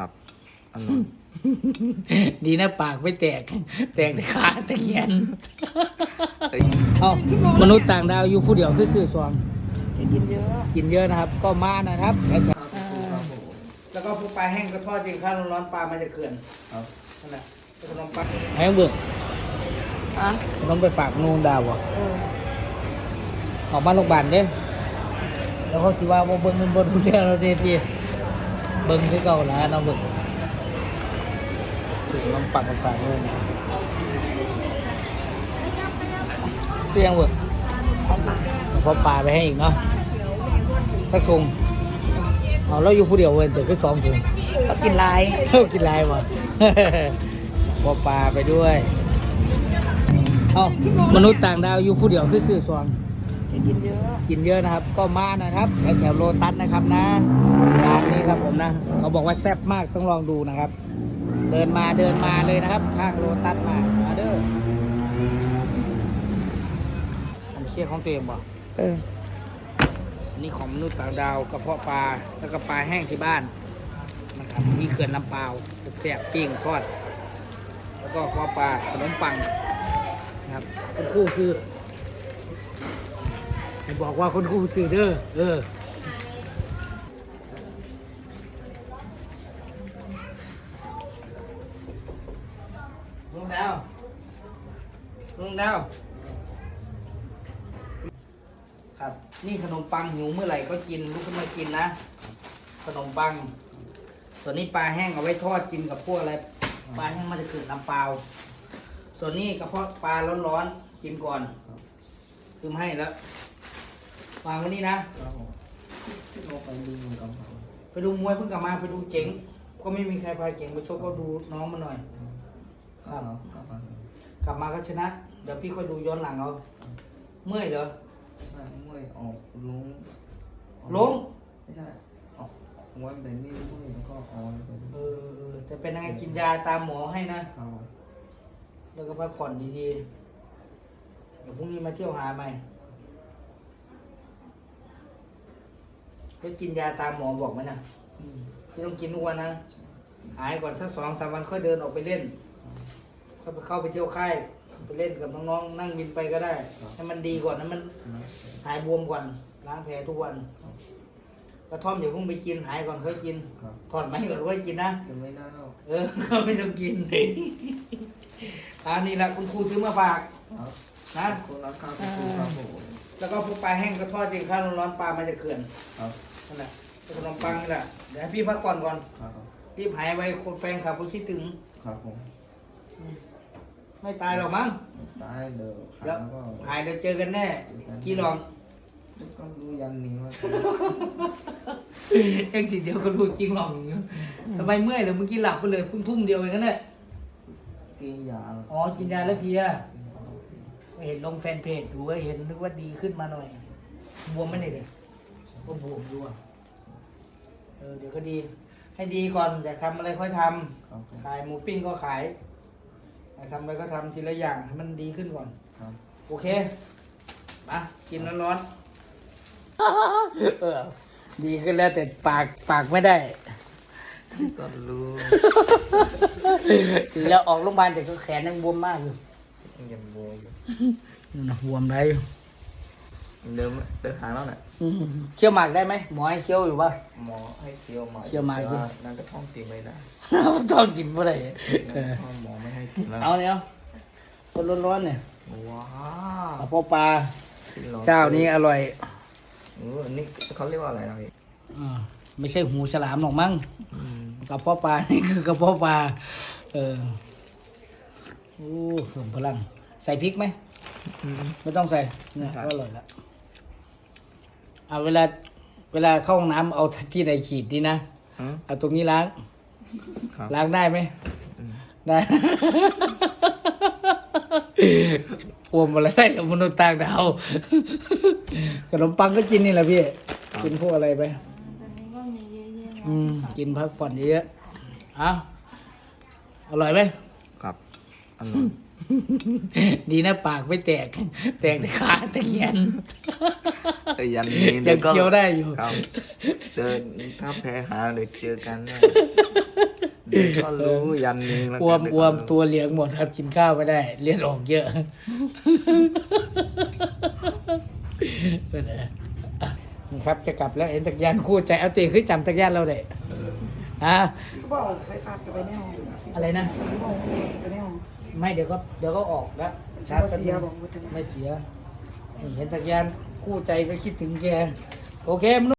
ครับอร่อย ดีนะปากไม่แตก แตกแต่ขาตะเคียนเอ้ยเอ้ามนุษย์ต่างดาวอยู่ผู้เดียวคือซื้อซองจะกินเยอะกินเยอะนะครับ ก็มานะครับ แล้วจะแล้วก็พวกปลาแห้งก็ทอดจริงข้าวร้อนๆปลามันจะเขื่อนครับนั่นแหละขนมปังแห้งเบิกอะต้องไปฝากนูนดาวอะเออออกมาโรงพยาบาลเด้แล้วเขาสิว่าบ่เบิ่งมันบ่ดูแลเราเด้ทีเบิ่งคือเก่าแล้วเนาะเบิ่งสูงน้ำปักมาฝากเลยเสียงเบิ่งเอามาพอปลาไปให้อีกเนาะตักถุงเอาเราอยู่ผู้เดียวเว้ยแต่ก็สองถุงเรากินลายเข้ากินไรวะพอปลาไปด้วย เอ้ามนุษย์ต่างดาวอยู่ผู้เดียวคือซื้อซองจะ กินเยอะกินเยอะนะครับ ก็มานะครับแถวแถวโลตัสนะครับนะร้านนี้ครับผมนะเขาบอกว่าแซ่บมากต้องลองดูนะครับ เดินมาเดินมาเลยนะครับ ข้างโลตัสมามาเด้ออันเชี่ยของตัวเองบ่เอออันนี่ของมนุษย์ต่างดาวกระเพาะปลาแล้วก็ปลาแห้งที่บ้านนะครับมีเขื่อนลำเปล่าแซ่บๆปิ้งทอด แล้วก็กระเพาะปลาขนมปังนะครับคุณครู่ซื้อ ให้บอกว่าคุณครู่ซื้อเด้อเออลุงดาวลุงดาวครับ นี่ขนมปังหิวเมื่อไหร่ก็กินลุกขึ้นมากินนะ ขนมปัง ส่วนนี้ปลาแห้งเอาไว้ทอดกินกับพวกอะไร ปลาแห้งมันจะเกิดน้ำเปล่า ส่วนนี้กระเพาะปลาร้อนๆกินก่อนคืมให้แล้ว วางไว้นี่นะไปดูมวยเพิ่งกลับมาไปดูเจ๋ง ก็ไม่มีใครพาเจ๋งไปชกก็ดูน้องมาหน่อย ครับกลับมาก็ชนะ เดี๋ยวพี่ค่อยดูย้อนหลังเอาเมื่อยเหรอมวยออกลงลงไม่ใช่ออกวันแต่นี่มวยแล้วก็ออนไปเออเออแต่เป็นยังไงกินยาตามหมอให้นะ ครับแล้วก็พักผ่อนดีๆ เดี๋ยวพรุ่งนี้มาเที่ยวหาใหม่ ก็กินยาตามหมอบอกไหมนะที่ต้องกินทุกวันนะหายก่อนสักสองสามวันค่อยเดินออกไปเล่นค่อยไปเข้าไปเที่ยวค่ายไปเล่นกับน้องๆนั่งบินไปก็ได้ให้มันดีก่อนให้มันหายบวมก่อนล้างแผลทุกวันกระท่อมอย่าเพิ่งไปกินหายก่อนค่อยกินครับถอดไหมก่อนค่อยกินนะจะไม่ได้หรอกเออไม่ต้องกินอันนี้แหละคุณครูซื้อมาฝากครับนะคนรักข้าวคุณครูครับผมแล้วก็พวกปลาแห้งก็ทอดจริงข้าวร้อนๆปลามันจะเขื่อนครับ นั่นแหละขนมปังนี่แหละเดี๋ยวให้พี่พักก่อนก่อนครับพี่หายไว้คนแฟนคลับเขาคิดถึง ครับผมไม่ตายหรอกมั้งได้เดี๋ยวเดี๋ยวก็หายเดี๋ยวเจอกันแน่กี่ลองก็รู้ยันนี้ว่าเอ็งสิเดียวก็รู้จริงหรอกอย่างเงี้ยทำไมเมื่อยเลยเมื่อกี้หลับไปเลยเพิ่งทุ่มเดียวเองนั่นแหละกินยาอ๋อกินยาแล้วเพลียเห็นลงแฟนเพจดูก็เห็นนึกว่าดีขึ้นมาหน่อยบวมไหมเนี่ย เนี่ยก็บวมด้วยเออเดี๋ยวก็ดี ให้ดีก่อนอยากทำอะไรค่อยทำครับผมขายหมูปิ้งก็ขายอยากทำอะไรก็ทำทีละอย่างให้มันดีขึ้นก่อน ครับโอเค มา กินร้อนๆ เออ ดีขึ้นแล้วแต่ปากปากไม่ได้ ก็รู้แล้วออกโรงพยาบาลแต่ก็แขนยังบวมมากอยู่ยังโบอยู่นู่นนะบวมได้อยู่ เดินเดินทางแล้วน่ะอืมเคี่ยวหมากได้ไหมหมอให้เคี่ยวอยู่ป่ะ หมอให้เคี้ยวหมากเคี้ยวหมาก แต่ด้วยนั่นก็ท้องตีไม่ได้ต้องกินเมื่อไหร่เออหมอไม่ให้กินแล้วเอาเนี่ยสดร้อนๆเนี่ยว้าวกระเพาะปลาเจ้านี้อร่อยเออนี่เขาเรียกว่าอะไรนะพี่อ่าไม่ใช่หูฉลามหรอกมั้งกระเพาะปลานี่คือกระเพาะปลาเออโอ้เพิ่มพลังใส่พริกไหมไม่ต้องใส่เนี่ยก็อร่อยแล้ว เอาเวลาเวลาเข้าห้องน้ำเอาที่ไหนขีดดีนะ อืม เอาตรงนี้ล้าง ครับ ล้างได้ไหมอืมได้ อวมอะไรได้กับมนุษย์ต่างดาว ขนมปังก็กินนี่แหละพี่ กินพวกอะไรไปอันนี้ก็มีเยอะแยะอืมกินพักผ่อนเยอะๆเอาอร่อยไหม ครับอร่อย ดีนะปากไม่แตก แตกแต่ขาตะเคียนเอ้ยยันนี้ยังเคี้ยวได้อยู่ ครับเดินถ้าแพ้หาเดี๋ยวเจอกันแน่ก็รู้ยันนึงแล้วอวมอวมตัวเหลียงหมดครับกินข้าวไม่ได้เลือดออกเยอะเป็นไงอะนี่ครับจะกลับแล้วเห็นจักรยานคู่ใจเอาตีขึ้นจำจักรยานเราได้ฮะก็บอกไฟฟ้าไปในห้อง อะไรนะไปในห้องไม่เดี๋ยวก็เดี๋ยวก็ออกแล้วชาร์จเสียบอกว่าจะไม่เสียนี่เห็นจักรยานคู่ใจก็คิดถึงแก โอเคมนุษย์